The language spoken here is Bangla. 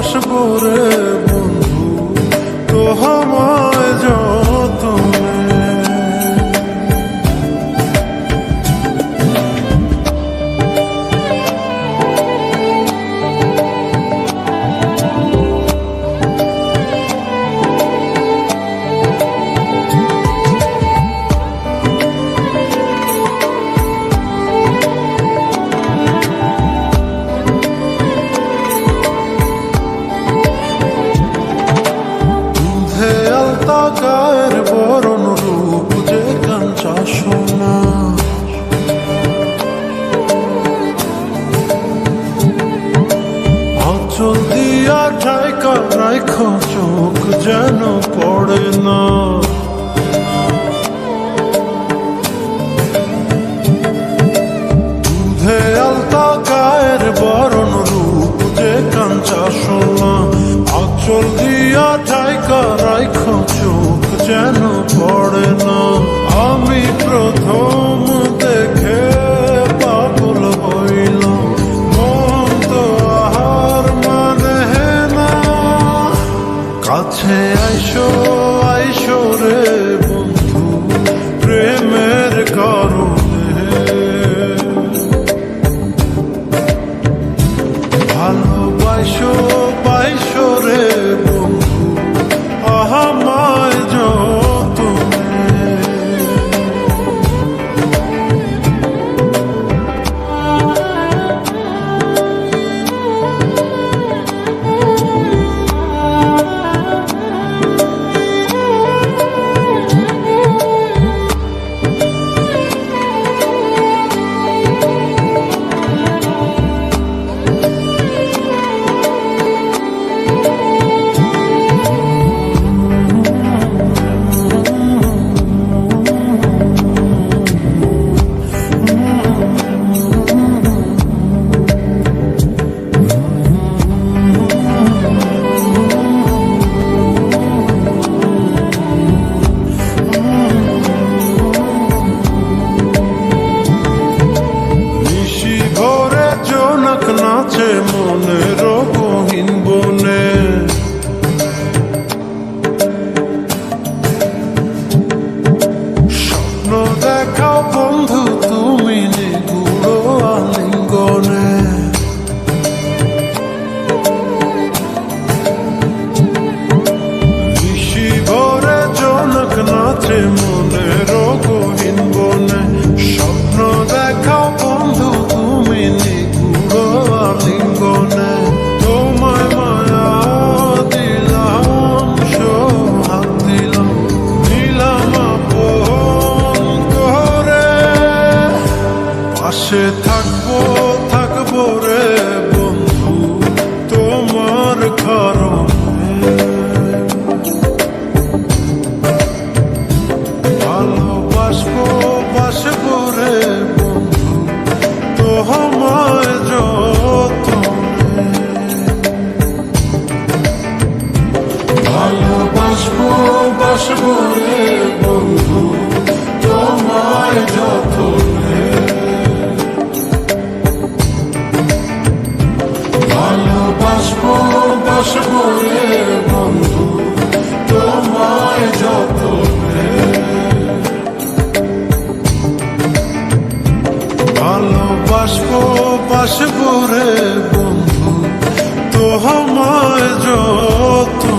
বাসবো রে বন্ধু। তো যতনে দিয়া ঠাইকা চোখ যেন পড়ে না। দুধে আলতা গায়ের বরণ রূপ যে কাঞ্চা সোনা, আচল নাচে মনের গহীন বনে স্বপ্ন দেখাও বন্ধু, তুমি নিগুড়ো আলিঙ্গনে। তোমায় মায়া দিলাম সোহাগ দিলাম দিলাম করে পাশে থাকব থাকব রে বাসবো বাসবো রে বন্ধু তোমায় যতনে ভালোবাসবো বাসবো রে বন্ধু তোমায় যতনে। ভালোবাসবো বাসবো রে বাসবো রে তোমায় যত